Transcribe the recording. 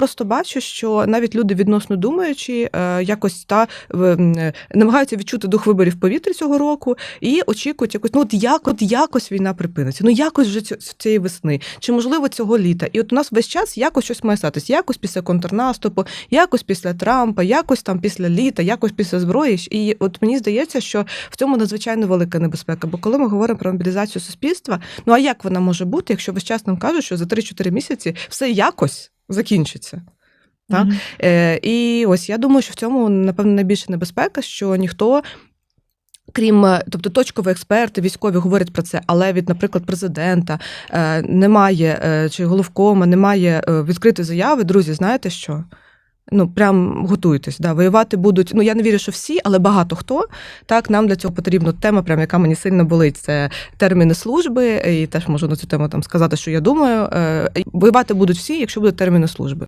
просто бачу, що навіть люди відносно думаючі, е, якось та намагаються відчути дух виборів в повітрі цього року і очікують якось, ну от як, от якось війна припиниться. Ну якось вже цієї весни, чи можливо цього літа. І от у нас весь час якось щось має статись, якось після контрнаступу, якось після Трампа, якось там після літа, якось після зброї. І от мені здається, що в цьому надзвичайно велика небезпека. Бо коли ми говоримо про мобілізацію суспільства, ну а як вона може бути, якщо весь час нам кажуть, що за 3-4 місяці все якось закінчиться? Так? Мгм. Е, і ось я думаю, що в цьому напевно найбільша небезпека, що ніхто. Крім, е, тобто точкові експерти, військові говорять про це, але від, наприклад, президента е, немає е, чи головкома, немає відкритої заяви. Друзі, знаєте що? Ну, прям готуйтесь, да, воювати будуть. Ну я не вірю, що всі, але багато хто. Так, нам для цього потрібна тема, прям яка мені сильно болить. Це терміни служби, і теж можу на цю тему там сказати, що я думаю. Е, Воювати будуть всі, якщо будуть терміни служби.